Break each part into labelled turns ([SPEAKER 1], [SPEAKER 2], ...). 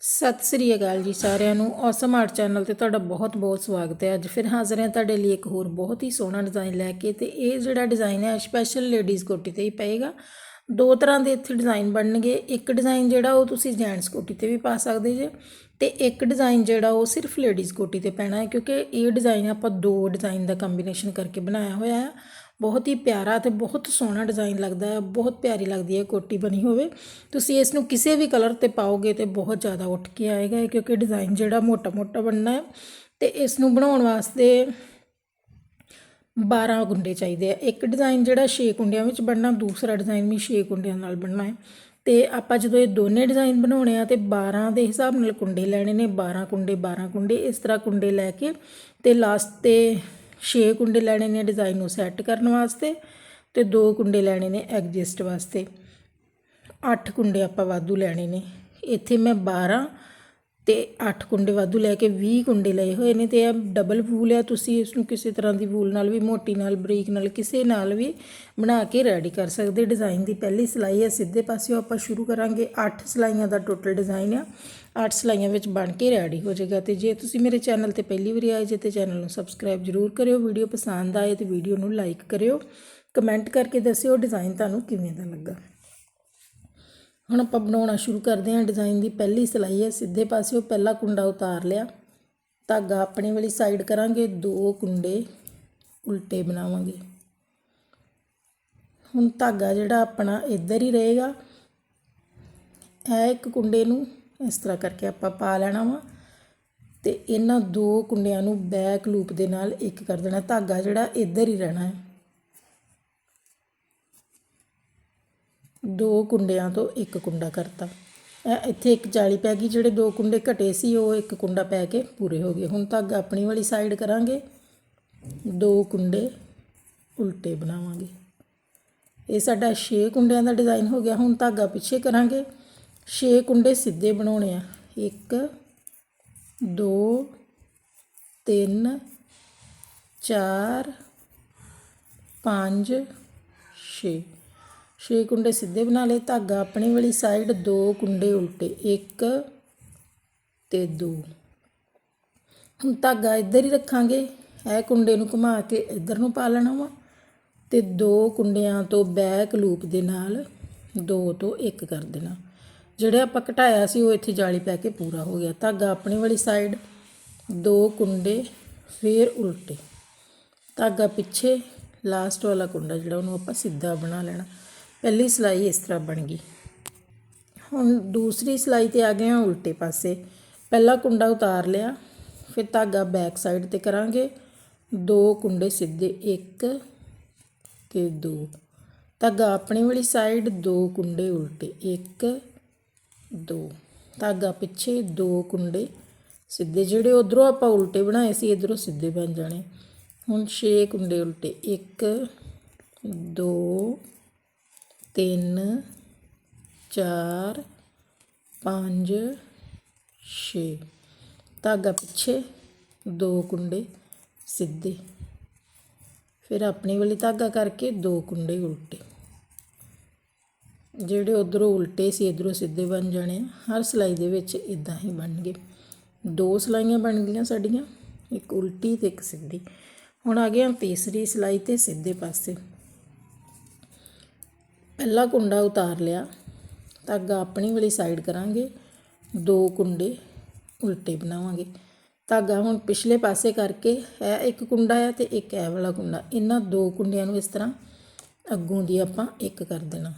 [SPEAKER 1] ਸਤਿ ਸ੍ਰੀ ਅਕਾਲ ਜੀ ਸਾਰਿਆਂ ਨੂੰ। ਔਸਮ ਆਰਟ ਚੈਨਲ ਤੇ ਤੁਹਾਡਾ ਬਹੁਤ-ਬਹੁਤ ਸਵਾਗਤ ਹੈ। ਅੱਜ ਫਿਰ ਹਾਜ਼ਰ ਹਾਂ ਤੁਹਾਡੇ ਲਈ ਇੱਕ ਹੋਰ ਬਹੁਤ ਹੀ ਸੋਹਣਾ ਡਿਜ਼ਾਈਨ ਲੈ ਕੇ ਤੇ ਇਹ ਜਿਹੜਾ ਡਿਜ਼ਾਈਨ ਹੈ ਸਪੈਸ਼ਲ ਲੇਡੀਜ਼ ਕੋਟੀ ਤੇ ਹੀ ਪਏਗਾ। ਦੋ ਤਰ੍ਹਾਂ ਦੇ ਇੱਥੇ ਡਿਜ਼ਾਈਨ ਬਣਨਗੇ। ਇੱਕ ਡਿਜ਼ਾਈਨ ਜਿਹੜਾ ਉਹ ਤੁਸੀਂ ਜੈਂਟਸ ਕੋਟੀ ਤੇ ਵੀ ਪਾ ਸਕਦੇ ਜੇ ਤੇ ਇੱਕ ਡਿਜ਼ਾਈਨ ਜਿਹੜਾ ਉਹ ਸਿਰਫ ਲੇਡੀਜ਼ ਕੋਟੀ ਤੇ ਪੈਣਾ ਹੈ ਕਿਉਂਕਿ ਇਹ ਡਿਜ਼ਾਈਨ ਆਪਾਂ ਦੋ ਡਿਜ਼ਾਈਨ ਦਾ ਕੰਬੀਨੇਸ਼ਨ ਕਰਕੇ ਬਣਾਇਆ ਹੋਇਆ ਹੈ। ਬਹੁਤ ਹੀ ਪਿਆਰਾ ਅਤੇ ਬਹੁਤ ਸੋਹਣਾ ਡਿਜ਼ਾਈਨ ਲੱਗਦਾ ਹੈ, ਬਹੁਤ ਪਿਆਰੀ ਲੱਗਦੀ ਹੈ ਕੋਟੀ ਬਣੀ ਹੋਵੇ। ਤੁਸੀਂ ਇਸ ਨੂੰ ਕਿਸੇ ਵੀ ਕਲਰ ਤੇ ਪਾਓਗੇ ਤੇ ਬਹੁਤ ਜ਼ਿਆਦਾ ਉੱਠ ਕੇ ਆਏਗਾ ਕਿਉਂਕਿ ਡਿਜ਼ਾਈਨ ਜਿਹੜਾ ਮੋਟਾ ਮੋਟਾ ਬਣਨਾ ਹੈ ਤੇ ਇਸ ਨੂੰ ਬਣਾਉਣ ਵਾਸਤੇ 12 ਕੁੰਡੇ ਚਾਹੀਦੇ ਆ। ਇੱਕ ਡਿਜ਼ਾਈਨ ਜਿਹੜਾ 6 ਕੁੰਡਿਆਂ ਵਿੱਚ ਬਣਨਾ, ਦੂਸਰਾ ਡਿਜ਼ਾਈਨ ਵੀ 6 ਕੁੰਡਿਆਂ ਨਾਲ ਬਣਨਾ ਹੈ। ਤੇ ਆਪਾਂ ਜਦੋਂ ਇਹ ਦੋਨੇ ਡਿਜ਼ਾਈਨ ਬਣਾਉਣੇ ਆ ਤੇ 12 ਦੇ ਹਿਸਾਬ ਨਾਲ ਕੁੰਡੇ ਲੈਣੇ ਨੇ 12 ਕੁੰਡੇ 12 ਕੁੰਡੇ, ਇਸ ਤਰ੍ਹਾਂ ਕੁੰਡੇ ਲੈ ਕੇ ਤੇ ਲਾਸਟ ਤੇ 6 ਕੁੰਡੇ ਲੈਣੇ ਨੇ ਡਿਜ਼ਾਈਨ ਨੂੰ ਸੈੱਟ ਕਰਨ ਵਾਸਤੇ ਤੇ 2 ਕੁੰਡੇ ਲੈਣੇ ਨੇ ਐਗਜਿਸਟ ਵਾਸਤੇ। 8 ਕੁੰਡੇ ਆਪਾਂ ਵਾਧੂ ਲੈਣੇ ਨੇ। ਇੱਥੇ ਮੈਂ 12 ਤੇ 8 ਕੁੰਡੇ ਵਾਧੂ ਲੈ ਕੇ 20 ਕੁੰਡੇ ਲਏ ਹੋਏ ਨੇ ਤੇ ਇਹ ਡਬਲ ਵੂਲ ਆ, ਤੁਸੀਂ ਇਸ ਨੂੰ ਕਿਸੇ ਤਰ੍ਹਾਂ ਦੀ ਵੂਲ ਨਾਲ ਵੀ, ਮੋਟੀ ਨਾਲ, ਬਰੀਕ ਨਾਲ, ਕਿਸੇ ਨਾਲ ਵੀ ਬਣਾ ਕੇ ਰੈਡੀ ਕਰ ਸਕਦੇ। ਡਿਜ਼ਾਈਨ ਦੀ ਪਹਿਲੀ ਸਿਲਾਈ ਹੈ ਸਿੱਧੇ ਪਾਸਿਓਂ ਆਪਾਂ ਸ਼ੁਰੂ ਕਰਾਂਗੇ। 8 ਸਿਲਾਈਆਂ ਦਾ ਟੋਟਲ ਡਿਜ਼ਾਈਨ ਆ। 8 ਸਿਲਾਈਆਂ ਵਿੱਚ ਬਣ ਕੇ ਰੈਡੀ ਹੋ ਜਾਏਗਾ। ਤੇ ਜੇ ਤੁਸੀਂ ਮੇਰੇ ਚੈਨਲ ਤੇ ਪਹਿਲੀ ਵਾਰੀ ਆਏ ਜੇ ਤੇ ਚੈਨਲ ਨੂੰ ਸਬਸਕ੍ਰਾਈਬ ਜ਼ਰੂਰ ਕਰਿਓ। ਵੀਡੀਓ ਪਸੰਦ ਆਏ ਤੇ ਵੀਡੀਓ ਨੂੰ ਲਾਈਕ ਕਰਿਓ। ਕਮੈਂਟ ਕਰਕੇ ਦੱਸਿਓ ਡਿਜ਼ਾਈਨ ਤੁਹਾਨੂੰ ਕਿਵੇਂ ਦਾ ਲੱਗਾ। ਹੁਣ ਆਪਾਂ ਬਣਾਉਣਾ ਸ਼ੁਰੂ ਕਰਦੇ ਹਾਂ। ਡਿਜ਼ਾਈਨ ਦੀ ਪਹਿਲੀ ਸਿਲਾਈ ਹੈ। ਸਿੱਧੇ ਪਾਸਿਓਂ ਪਹਿਲਾ ਕੁੰਡਾ ਉਤਾਰ ਲਿਆ। ਧਾਗਾ ਆਪਣੇ ਵਾਲੀ ਸਾਈਡ ਕਰਾਂਗੇ। ਦੋ ਕੁੰਡੇ ਉਲਟੇ ਬਣਾਵਾਂਗੇ। ਹੁਣ ਧਾਗਾ ਜਿਹੜਾ ਆਪਣਾ ਇੱਧਰ ਹੀ ਰਹੇਗਾ। ਇਹ ਇੱਕ ਕੁੰਡੇ ਨੂੰ ਇਸ ਤਰ੍ਹਾਂ ਕਰਕੇ ਆਪਾਂ ਪਾ ਲੈਣਾ ਵਾ। ਤੇ ਇਹਨਾਂ ਦੋ ਕੁੰਡਿਆਂ ਨੂੰ ਬੈਕ ਲੂਪ ਦੇ ਨਾਲ ਇੱਕ ਕਰ ਦੇਣਾ। ਧਾਗਾ ਜਿਹੜਾ ਇੱਧਰ ਹੀ ਰਹਿਣਾ ਹੈ। ਦੋ ਕੁੰਡਿਆਂ ਤੋਂ ਇੱਕ ਕੁੰਡਾ ਕਰਤਾ। ਇਹ ਇੱਥੇ ਇੱਕ ਜਾਲੀ ਪੈ ਗਈ, ਜਿਹੜੇ ਦੋ ਕੁੰਡੇ ਘਟੇ ਸੀ, ਉਹ ਇੱਕ ਕੁੰਡਾ ਪੈ ਕੇ ਪੂਰੇ ਹੋ ਗਏ। ਹੁਣ ਧਾਗਾ ਆਪਣੀ ਵਾਲੀ ਸਾਈਡ ਕਰਾਂਗੇ। ਦੋ ਕੁੰਡੇ ਉਲਟੇ ਬਣਾਵਾਂਗੇ। ਇਹ ਸਾਡਾ 6 ਕੁੰਡਿਆਂ ਦਾ ਡਿਜ਼ਾਈਨ ਹੋ ਗਿਆ। ਹੁਣ ਧਾਗਾ ਪਿੱਛੇ ਕਰਾਂਗੇ। 6 ਕੁੰਡੇ ਸਿੱਧੇ ਬਣਾਉਣੇ ਆ। 1 2 3 4 5 6 6 ਕੁੰਡੇ ਸਿੱਧੇ ਬਣਾ ਲਏ, ਧਾਗਾ ਆਪਣੀ ਵਾਲੀ ਸਾਈਡ ਦੋ ਕੁੰਡੇ ਉਲਟੇ 1 ਤੇ 2 ਹੁਣ ਧਾਗਾ ਇੱਧਰ ਹੀ ਰੱਖਾਂਗੇ। ਇਹ ਕੁੰਡੇ ਨੂੰ ਘੁਮਾ ਕੇ ਇੱਧਰ ਨੂੰ ਪਾ ਲੈਣਾ ਵਾ ਤੇ ਦੋ ਕੁੰਡਿਆਂ ਤੋਂ ਬੈਕ ਲੂਪ ਦੇ ਨਾਲ ਦੋ ਤੋਂ ਇੱਕ ਕਰ ਦੇਣਾ। ਜਿਹੜੇ ਆਪਾਂ ਘਟਾਇਆ ਸੀ, ਉਹ ਇੱਥੇ ਜਾਲੀ ਪੈ ਕੇ ਪੂਰਾ ਹੋ ਗਿਆ। ਧਾਗਾ ਆਪਣੀ ਵਾਲੀ ਸਾਈਡ ਦੋ ਕੁੰਡੇ, ਫੇਰ ਉਲਟੇ। ਧਾਗਾ ਪਿੱਛੇ ਲਾਸਟ ਵਾਲਾ ਕੁੰਡਾ ਜਿਹੜਾ ਉਹਨੂੰ ਆਪਾਂ ਸਿੱਧਾ ਬਣਾ ਲੈਣਾ। ਪਹਿਲੀ ਸਿਲਾਈ ਇਸ ਤਰ੍ਹਾਂ ਬਣ ਗਈ। ਹੁਣ ਦੂਸਰੀ ਸਿਲਾਈ ਤੇ ਆ ਗਏ ਹਾਂ ਉਲਟੇ ਪਾਸੇ। ਪਹਿਲਾ ਕੁੰਡਾ ਉਤਾਰ ਲਿਆ, ਫਿਰ ਧਾਗਾ ਬੈਕ ਸਾਈਡ ਤੇ ਕਰਾਂਗੇ। ਦੋ ਕੁੰਡੇ ਸਿੱਧੇ, ਇੱਕ ਤੇ ਦੋ। ਧਾਗਾ ਆਪਣੀ ਵਾਲੀ ਸਾਈਡ, ਦੋ ਕੁੰਡੇ ਉਲਟੇ, ਇੱਕ, ਦੋ। ਧਾਗਾ ਪਿੱਛੇ ਦੋ ਕੁੰਡੇ ਸਿੱਧੇ, ਜਿਹੜੇ ਉਧਰੋਂ ਆਪਾਂ ਉਲਟੇ ਬਣਾਏ ਸੀ, ਇਧਰੋਂ ਸਿੱਧੇ ਬਣ ਜਾਣੇ। ਹੁਣ 6 ਕੁੰਡੇ ਉਲਟੇ 1 2 3 4 5 6 ਧਾਗਾ ਪਿੱਛੇ ਦੋ ਕੁੰਡੇ ਸਿੱਧੇ। ਫਿਰ ਆਪਣੀ ਵਾਲੀ ਧਾਗਾ ਕਰਕੇ ਦੋ ਕੁੰਡੇ ਉਲਟੇ। ਜਿਹੜੇ ਉਧਰੋਂ ਉਲਟੇ ਸੀ, ਇਧਰੋਂ ਸਿੱਧੇ ਬਣ ਜਾਣੇ ਆ। ਹਰ ਸਿਲਾਈ ਦੇ ਵਿੱਚ ਇਦਾਂ ਹੀ ਬਣਨਗੇ। ਦੋ ਸਿਲਾਈਆਂ ਬਣ ਗਈਆਂ ਸਾਡੀਆਂ, ਇੱਕ ਉਲਟੀ ਤੇ ਇੱਕ ਸਿੱਧੀ। ਹੁਣ ਆ ਗਿਆ ਤੀਸਰੀ ਸਿਲਾਈ ਤੇ ਸਿੱਧੇ ਪਾਸੇ। ਪਹਿਲਾ ਕੁੰਡਾ ਉਤਾਰ ਲਿਆ। ਧਾਗਾ ਆਪਣੀ ਵਾਲੀ ਸਾਈਡ ਕਰਾਂਗੇ। ਦੋ ਕੁੰਡੇ ਉਲਟੇ ਬਣਾਵਾਂਗੇ। ਧਾਗਾ ਹੁਣ ਪਿਛਲੇ ਪਾਸੇ ਕਰਕੇ ਇਹ ਇੱਕ ਕੁੰਡਾ ਹੈ ਤੇ ਇੱਕ ਇਹ ਵਾਲਾ ਕੁੰਡਾ। ਇਹਨਾਂ ਦੋ ਕੁੰਡਿਆਂ ਨੂੰ ਇਸ ਤਰ੍ਹਾਂ ਅੱਗੋਂ ਦੀ ਆਪਾਂ ਇੱਕ ਕਰ ਦੇਣਾ।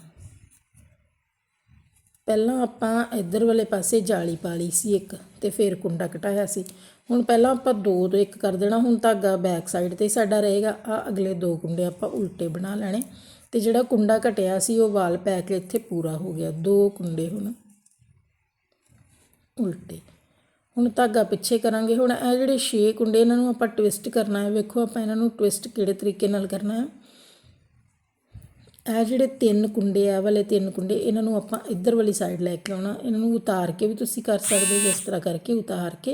[SPEAKER 1] ਪਹਿਲਾਂ ਆਪਾਂ ਇੱਧਰ ਵਾਲੇ ਪਾਸੇ ਜਾਲੀ ਪਾ ਲਈ ਸੀ ਇੱਕ ਤੇ ਫਿਰ ਕੁੰਡਾ ਘਟਾਇਆ ਸੀ। ਹੁਣ ਪਹਿਲਾਂ ਆਪਾਂ ਦੋ ਤੋਂ ਇੱਕ ਕਰ ਦੇਣਾ। ਹੁਣ ਧਾਗਾ ਬੈਕ ਸਾਈਡ ਤੇ ਸਾਡਾ ਰਹੇਗਾ। ਆ ਅਗਲੇ ਦੋ ਕੁੰਡੇ ਆਪਾਂ ਉਲਟੇ ਬਣਾ ਲੈਣੇ। ਤੇ ਜਿਹੜਾ ਕੁੰਡਾ ਘਟਿਆ ਸੀ, ਉਹ ਵਾਲ ਪੈ ਕੇ ਇੱਥੇ ਪੂਰਾ ਹੋ ਗਿਆ। ਦੋ ਕੁੰਡੇ ਹੁਣ ਉਲਟੇ। ਹੁਣ ਧਾਗਾ ਪਿੱਛੇ ਕਰਾਂਗੇ। ਹੁਣ ਇਹ ਜਿਹੜੇ 6 ਕੁੰਡੇ, ਇਹਨਾਂ ਨੂੰ ਆਪਾਂ ਟਵਿਸਟ ਕਰਨਾ ਹੈ। ਵੇਖੋ, ਆਪਾਂ ਇਹਨਾਂ ਨੂੰ ਟਵਿਸਟ ਕਿਹੜੇ ਤਰੀਕੇ ਨਾਲ ਕਰਨਾ ਹੈ। ਇਹ ਜਿਹੜੇ ਤਿੰਨ ਕੁੰਡੇ ਆ ਵਾਲੇ ਤਿੰਨ ਕੁੰਡੇ, ਇਹਨਾਂ ਨੂੰ ਆਪਾਂ ਇੱਧਰ ਵਾਲੀ ਸਾਈਡ ਲੈ ਕੇ ਆਉਣਾ। ਇਹਨਾਂ ਨੂੰ ਉਤਾਰ ਕੇ ਵੀ ਤੁਸੀਂ ਕਰ ਸਕਦੇ ਹੋ, ਇਸ ਤਰ੍ਹਾਂ ਕਰਕੇ ਉਤਾਰ ਕੇ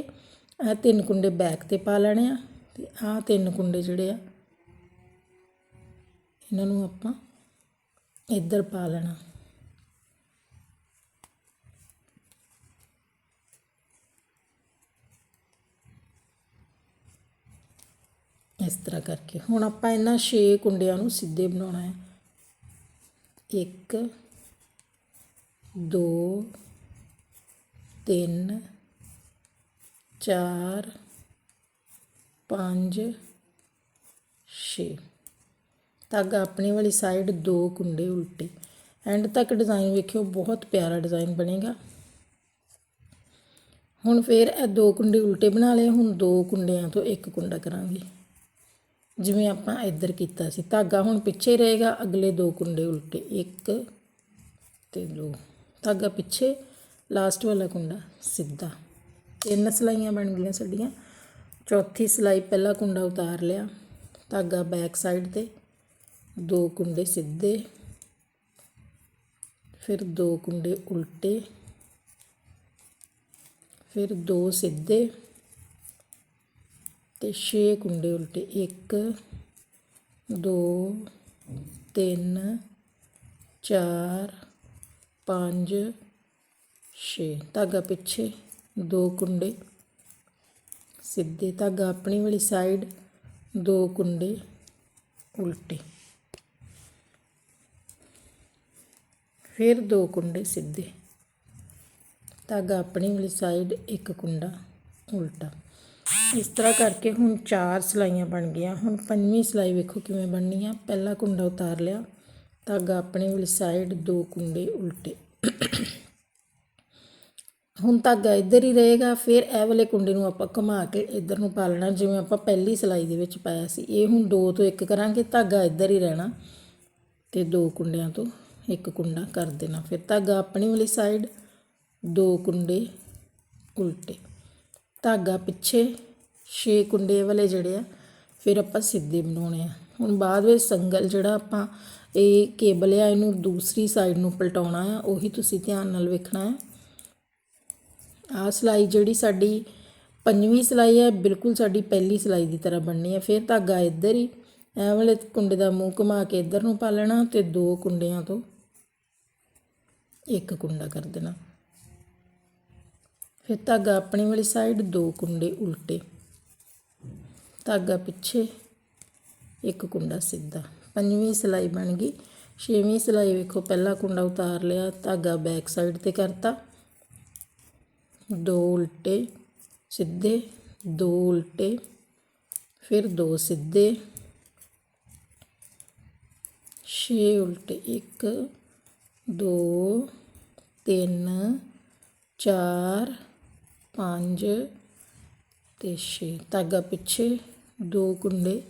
[SPEAKER 1] ਇਹ ਤਿੰਨ ਕੁੰਡੇ ਬੈਕ ਤੇ ਪਾ ਲੈਣੇ ਆ। ਤੇ ਆਹ ਤਿੰਨ ਕੁੰਡੇ ਜਿਹੜੇ ਆ, ਇਹਨਾਂ ਨੂੰ ਆਪਾਂ ਇੱਧਰ ਪਾ ਲੈਣਾ। ਇਸ ਤਰ੍ਹਾਂ ਕਰਕੇ। ਹੁਣ ਆਪਾਂ ਇਹਨਾਂ 6 ਕੁੰਡਿਆਂ ਨੂੰ ਸਿੱਧੇ ਬਣਾਉਣਾ ਹੈ। 1 2 3 4 5 6 ਧਾਗਾ ਆਪਣੀ ਵਾਲੀ ਸਾਈਡ ਦੋ ਕੁੰਡੇ ਉਲਟੇ। ਐਂਡ ਤੱਕ ਡਿਜ਼ਾਈਨ ਵੇਖਿਓ, ਬਹੁਤ ਪਿਆਰਾ ਡਿਜ਼ਾਈਨ ਬਣੇਗਾ। ਹੁਣ ਫਿਰ ਇਹ ਦੋ ਕੁੰਡੇ ਉਲਟੇ ਬਣਾ ਲਏ, ਹੁਣ ਦੋ ਕੁੰਡਿਆਂ ਤੋਂ ਇੱਕ ਕੁੰਡਾ ਕਰਾਂਗੇ। ਜਿਵੇਂ ਆਪਾਂ ਇੱਧਰ ਕੀਤਾ ਸੀ। ਧਾਗਾ ਹੁਣ ਪਿੱਛੇ ਰਹੇਗਾ, ਅਗਲੇ ਦੋ ਕੁੰਡੇ ਉਲਟੇ। ਇੱਕ ਤੇ ਦੋ। ਧਾਗਾ ਪਿੱਛੇ ਲਾਸਟ ਵਾਲਾ ਕੁੰਡਾ ਸਿੱਧਾ। ਤਿੰਨ ਸਲਾਈਆਂ ਬਣ ਗਈਆਂ ਸਾਡੀਆਂ। ਚੌਥੀ ਸਲਾਈ ਪਹਿਲਾ ਕੁੰਡਾ ਉਤਾਰ ਲਿਆ। ਧਾਗਾ ਬੈਕ ਸਾਈਡ ਤੇ। ਦੋ ਕੁੰਡੇ ਸਿੱਧੇ, ਫਿਰ ਦੋ ਕੁੰਡੇ ਉਲਟੇ, ਫਿਰ ਦੋ ਸਿੱਧੇ ਤੇ 6 ਕੁੰਡੇ ਉਲਟੇ। 1 2 3 4 5 6 ਧਾਗਾ ਪਿੱਛੇ ਦੋ ਕੁੰਡੇ ਸਿੱਧੇ। ਧਾਗਾ ਆਪਣੀ ਵਾਲੀ ਸਾਈਡ ਦੋ ਕੁੰਡੇ ਉਲਟੇ। ਫਿਰ ਦੋ ਕੁੰਡੇ ਸਿੱਧੇ। ਧਾਗਾ ਆਪਣੀ ਵਾਲੀ ਸਾਈਡ ਇੱਕ ਕੁੰਡਾ ਉਲਟਾ। ਇਸ ਤਰ੍ਹਾਂ ਕਰਕੇ ਹੁਣ ਚਾਰ ਸਲਾਈਆਂ ਬਣ ਗਈਆਂ। ਹੁਣ ਪੰਜਵੀਂ ਸਲਾਈ ਵੇਖੋ ਕਿਵੇਂ ਬਣਨੀ ਆ। ਪਹਿਲਾ ਕੁੰਡਾ ਉਤਾਰ ਲਿਆ। ਧਾਗਾ ਆਪਣੀ ਵਾਲੀ ਸਾਈਡ ਦੋ ਕੁੰਡੇ ਉਲਟੇ। ਹੁਣ ਧਾਗਾ ਇੱਧਰ ਹੀ ਰਹੇਗਾ। ਫਿਰ ਇਹ ਵਾਲੇ ਕੁੰਡੇ ਨੂੰ ਆਪਾਂ ਘੁਮਾ ਕੇ ਇੱਧਰ ਨੂੰ ਪਾ ਲੈਣਾ। ਜਿਵੇਂ ਆਪਾਂ ਪਹਿਲੀ ਸਲਾਈ ਦੇ ਵਿੱਚ ਪਾਇਆ ਸੀ। ਇਹ ਹੁਣ ਦੋ ਤੋਂ ਇੱਕ ਕਰਾਂਗੇ। ਧਾਗਾ ਇੱਧਰ ਹੀ ਰਹਿਣਾ। ਤੇ ਦੋ ਕੁੰਡਿਆਂ ਤੋਂ ਇੱਕ ਕੁੰਡਾ ਕਰ ਦੇਣਾ। ਫਿਰ ਧਾਗਾ ਆਪਣੀ ਵਾਲੀ ਸਾਈਡ ਦੋ ਕੁੰਡੇ ਉਲਟੇ। ਧਾਗਾ ਪਿੱਛੇ 6 ਕੁੰਡੇ ਵਾਲੇ ਜਿਹੜੇ ਆ, ਫਿਰ ਆਪਾਂ ਸਿੱਧੇ ਬਣਾਉਣੇ ਆ। ਹੁਣ ਬਾਅਦ ਵਿੱਚ ਸੰਗਲ ਜਿਹੜਾ ਆਪਾਂ ਇਹ ਕੇਬਲ ਆ, ਇਹਨੂੰ ਦੂਸਰੀ ਸਾਈਡ ਨੂੰ ਪਲਟਾਉਣਾ ਆ, ਉਹੀ ਤੁਸੀਂ ਧਿਆਨ ਨਾਲ ਵੇਖਣਾ ਹੈ ਆਹ ਸਿਲਾਈ ਜਿਹੜੀ ਸਾਡੀ ਪੰਜਵੀਂ ਸਿਲਾਈ ਹੈ ਬਿਲਕੁਲ ਸਾਡੀ ਪਹਿਲੀ ਸਿਲਾਈ ਦੀ ਤਰ੍ਹਾਂ ਬਣਨੀ ਹੈ ਫਿਰ ਧਾਗਾ ਇੱਧਰ ਹੀ, ਇਹ ਵਾਲੇ ਕੁੰਡੇ ਦਾ ਮੂੰਹ ਘੁਮਾ ਕੇ ਇੱਧਰ ਨੂੰ ਪਾ ਲੈਣਾ ਤੇ ਦੋ ਕੁੰਡਿਆਂ ਤੋਂ ਇੱਕ ਕੁੰਡਾ ਕਰ ਦੇਣਾ। ਫਿਰ ਧਾਗਾ ਆਪਣੀ ਵਾਲੀ ਸਾਈਡ ਦੋ ਕੁੰਡੇ ਉਲਟੇ। ਧਾਗਾ ਪਿੱਛੇ ਇੱਕ ਕੁੰਡਾ ਸਿੱਧਾ। ਪੰਜਵੀਂ ਸਿਲਾਈ ਬਣ ਗਈ। ਛੇਵੀਂ ਸਿਲਾਈ ਵੇਖੋ, ਪਹਿਲਾ ਕੁੰਡਾ ਉਤਾਰ ਲਿਆ, ਧਾਗਾ ਬੈਕ ਸਾਈਡ ਤੇ ਕਰਤਾ। ਦੋ ਉਲਟੇ, ਸਿੱਧੇ, ਦੋ ਉਲਟੇ, ਫਿਰ ਦੋ ਸਿੱਧੇ। ਛੇ ਉਲਟੇ 1 2 ਤਿੰਨ, ਚਾਰ, ਪੰਜ ਅਤੇ ਛੇ। ਧਾਗਾ ਪਿੱਛੇ ਦੋ ਕੁੰਡੇ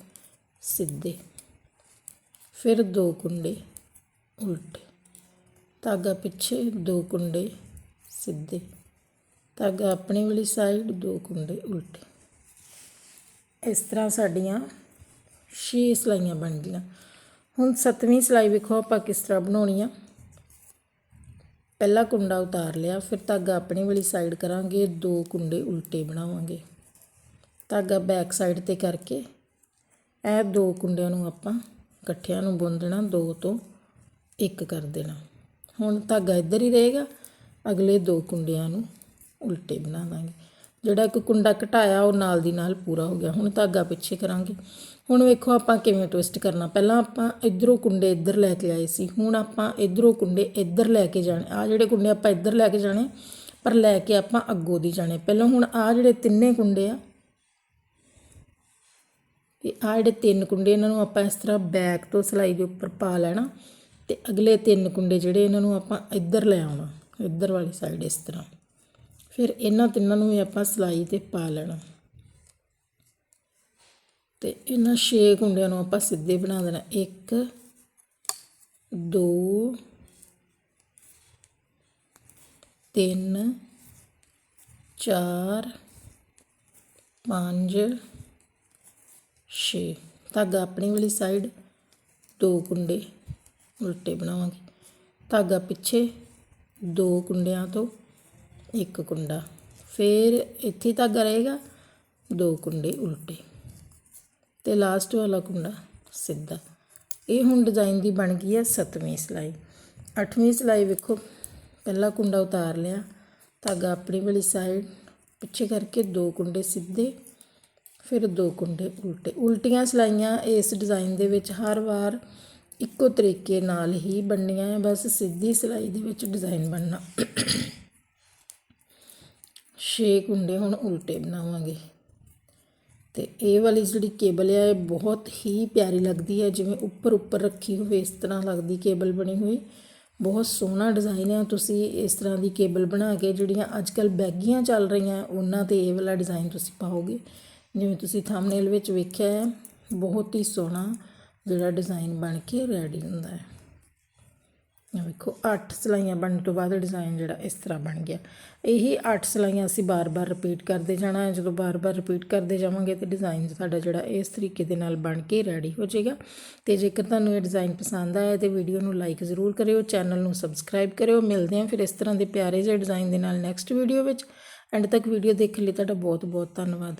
[SPEAKER 1] ਸਿੱਧੇ, ਫਿਰ ਦੋ ਕੁੰਡੇ ਉਲਟੇ। ਧਾਗਾ ਪਿੱਛੇ ਦੋ ਕੁੰਡੇ ਸਿੱਧੇ, ਧਾਗਾ ਆਪਣੀ ਵਾਲੀ ਸਾਈਡ ਦੋ ਕੁੰਡੇ ਉਲਟੇ। ਇਸ ਤਰ੍ਹਾਂ ਸਾਡੀਆਂ 6 ਸਲਾਈਆਂ ਬਣ ਗਈਆਂ। ਹੁਣ ਸੱਤਵੀਂ ਸਲਾਈ ਵੇਖੋ ਆਪਾਂ ਕਿਸ ਤਰ੍ਹਾਂ ਬਣਾਉਣੀ ਆ। ਪਹਿਲਾ ਕੁੰਡਾ ਉਤਾਰ ਲਿਆ, ਫਿਰ ਧਾਗਾ ਆਪਣੀ ਵਾਲੀ ਸਾਈਡ ਕਰਾਂਗੇ, ਦੋ ਕੁੰਡੇ ਉਲਟੇ ਬਣਾਵਾਂਗੇ। ਧਾਗਾ ਬੈਕ ਸਾਈਡ ਤੇ ਕਰਕੇ ਇਹ ਦੋ ਕੁੰਡਿਆਂ ਨੂੰ ਆਪਾਂ ਇਕੱਠਿਆਂ ਨੂੰ ਬੁੰਨ ਦੇਣਾ, ਦੋ ਤੋਂ ਇੱਕ ਕਰ ਦੇਣਾ। ਹੁਣ ਧਾਗਾ ਇੱਧਰ ਹੀ ਰਹੇਗਾ, ਅਗਲੇ ਦੋ ਕੁੰਡਿਆਂ ਨੂੰ ਉਲਟੇ ਬਣਾ ਦਾਂਗੇ। ਜਿਹੜਾ ਇੱਕ ਕੁੰਡਾ ਘਟਾਇਆ, ਉਹ ਨਾਲ ਦੀ ਨਾਲ ਪੂਰਾ ਹੋ ਗਿਆ। ਹੁਣ ਧਾਗਾ ਪਿੱਛੇ ਕਰਾਂਗੇ। ਹੁਣ ਵੇਖੋ ਆਪਾਂ ਕਿਵੇਂ ਟਵਿਸਟ ਕਰਨਾ। ਪਹਿਲਾਂ ਆਪਾਂ ਇਧਰੋਂ ਕੁੰਡੇ ਇੱਧਰ ਲੈ ਕੇ ਆਏ ਸੀ। ਹੁਣ ਆਪਾਂ ਇਧਰੋਂ ਕੁੰਡੇ ਇੱਧਰ ਲੈ ਕੇ ਜਾਣੇ। ਆ ਜਿਹੜੇ ਕੁੰਡੇ ਆਪਾਂ ਇੱਧਰ ਲੈ ਕੇ ਜਾਣੇ, ਪਰ ਲੈ ਕੇ ਆਪਾਂ ਅੱਗੋਂ ਦੀ ਜਾਣੇ। ਪਹਿਲਾਂ ਹੁਣ ਆ ਜਿਹੜੇ ਤਿੰਨੇ ਕੁੰਡੇ ਆ, ਤੇ ਆ ਜਿਹੜੇ ਤਿੰਨ ਕੁੰਡੇ ਇਹਨਾਂ ਨੂੰ ਆਪਾਂ ਇਸ ਤਰ੍ਹਾਂ ਬੈਕ ਤੋਂ ਸਲਾਈ ਦੇ ਉੱਪਰ ਪਾ ਲੈਣਾ, ਤੇ ਅਗਲੇ ਤਿੰਨ ਕੁੰਡੇ ਜਿਹੜੇ ਇਹਨਾਂ ਨੂੰ ਆਪਾਂ ਇੱਧਰ ਲੈ ਆਉਣਾ। ਇੱਧਰ ਵਾਲੀ ਸਾਈਡ ਇਸ ਤਰ੍ਹਾਂ। ਫਿਰ ਇਹਨਾਂ ਤਿੰਨਾਂ ਨੂੰ ਵੀ ਆਪਾਂ ਸਲਾਈ ਤੇ ਪਾ ਲੈਣਾ। ਤੇ ਇਹਨਾਂ 6 ਕੁੰਡਿਆਂ ਨੂੰ ਆਪਾਂ ਸਿੱਧੇ ਬਣਾ ਦੇਣਾ। 1 2 3 4 5 6 ਧਾਗਾ ਆਪਣੀ ਵਾਲੀ ਸਾਈਡ ਦੋ ਕੁੰਡੇ ਉਲਟੇ ਬਣਾਵਾਂਗੇ। ਧਾਗਾ ਪਿੱਛੇ ਦੋ ਕੁੰਡਿਆਂ ਤੋਂ ਇੱਕ ਕੁੰਡਾ। ਫਿਰ ਇੱਥੇ ਧਾਗਾ ਰਹੇਗਾ ਦੋ ਕੁੰਡੇ ਉਲਟੇ। ਤੇ ਲਾਸਟ ਵਾਲਾ ਕੁੰਡਾ ਸਿੱਧਾ। ਇਹ ਹੁਣ ਡਿਜ਼ਾਈਨ ਦੀ ਬਣ ਗਈ ਹੈ ਸੱਤਵੀਂ ਸਿਲਾਈ। ਅੱਠਵੀਂ ਸਿਲਾਈ ਵੇਖੋ, ਪਹਿਲਾ ਕੁੰਡਾ ਉਤਾਰ ਲਿਆ। ਧਾਗਾ ਆਪਣੀ ਵਾਲੀ ਸਾਈਡ ਪਿੱਛੇ ਕਰਕੇ ਦੋ ਕੁੰਡੇ ਸਿੱਧੇ, ਫਿਰ ਦੋ ਕੁੰਡੇ ਉਲਟੇ। ਉਲਟੀਆਂ ਸਲਾਈਆਂ ਇਸ ਡਿਜ਼ਾਈਨ ਦੇ ਵਿੱਚ ਹਰ ਵਾਰ ਇੱਕੋ ਤਰੀਕੇ ਨਾਲ ਹੀ ਬਣਨੀਆਂ ਹੈ ਬਸ ਸਿੱਧੀ ਸਲਾਈ ਦੇ ਵਿੱਚ ਡਿਜ਼ਾਈਨ ਬਣਨਾ। ਛੇ ਕੁੰਡੇ ਹੁਣ ਉਲਟੇ ਬਣਾਵਾਂਗੇ। ਤੇ ਇਹ ਵਾਲੀ ਜਿਹੜੀ ਕੇਬਲ ਹੈ ਇਹ ਬਹੁਤ ਹੀ ਪਿਆਰੀ ਲੱਗਦੀ ਹੈ ਜਿਵੇਂ ਉੱਪਰ ਉੱਪਰ ਰੱਖੀ ਹੋਵੇ, ਇਸ ਤਰ੍ਹਾਂ ਲੱਗਦੀ ਕੇਬਲ ਬਣੀ ਹੋਈ। ਬਹੁਤ ਸੋਹਣਾ ਡਿਜ਼ਾਈਨ ਹੈ ਤੁਸੀਂ ਇਸ ਤਰ੍ਹਾਂ ਦੀ ਕੇਬਲ ਬਣਾ ਕੇ ਜਿਹੜੀਆਂ ਅੱਜ ਕੱਲ ਬੈਗੀਆਂ ਚੱਲ ਰਹੀਆਂ, ਉਹਨਾਂ ਤੇ ਇਹ ਵਾਲਾ ਡਿਜ਼ਾਈਨ ਤੁਸੀਂ ਪਾਓਗੇ। ਜਿਵੇਂ ਤੁਸੀਂ ਥੰਬਨੇਲ ਵਿੱਚ ਵੇਖਿਆ ਹੈ, ਬਹੁਤ ਹੀ ਸੋਹਣਾ ਜਿਹੜਾ ਡਿਜ਼ਾਈਨ ਬਣ ਕੇ ਰੈਡੀ ਹੁੰਦਾ ਹੈ। ਵੇਖੋ 8 ਸਲਾਈਆਂ ਬਣਨ ਤੋਂ ਬਾਅਦ ਡਿਜ਼ਾਈਨ ਜਿਹੜਾ ਇਸ ਤਰ੍ਹਾਂ ਬਣ ਗਿਆ। ਇਹੀ 8 ਸਲਾਈਆਂ ਅਸੀਂ ਬਾਰ-ਬਾਰ ਰਿਪੀਟ ਕਰਦੇ ਜਾਣਾ ਹੈ। ਜਦੋਂ ਬਾਰ-ਬਾਰ ਰਿਪੀਟ ਕਰਦੇ ਜਾਵਾਂਗੇ ਤੇ ਡਿਜ਼ਾਈਨ ਸਾਡਾ ਜਿਹੜਾ ਇਸ ਤਰੀਕੇ ਦੇ ਨਾਲ ਬਣ ਕੇ ਰੈਡੀ ਹੋ ਜਾਏਗਾ। ਤੇ ਜੇਕਰ ਤੁਹਾਨੂੰ ਇਹ ਡਿਜ਼ਾਈਨ ਪਸੰਦ ਆਇਆ ਤੇ ਵੀਡੀਓ ਨੂੰ ਲਾਈਕ ਜ਼ਰੂਰ ਕਰਿਓ ਚੈਨਲ ਨੂੰ ਸਬਸਕ੍ਰਾਈਬ ਕਰਿਓ। ਮਿਲਦੇ ਹਾਂ ਫਿਰ ਇਸ ਤਰ੍ਹਾਂ ਦੇ ਪਿਆਰੇ ਜਿਹੇ ਡਿਜ਼ਾਈਨ ਦੇ ਨਾਲ ਨੈਕਸਟ ਵੀਡੀਓ ਵਿੱਚ। ਐਂਡ ਤੱਕ ਵੀਡੀਓ ਦੇਖਣ ਲਈ ਤੁਹਾਡਾ ਬਹੁਤ-ਬਹੁਤ ਧੰਨਵਾਦ।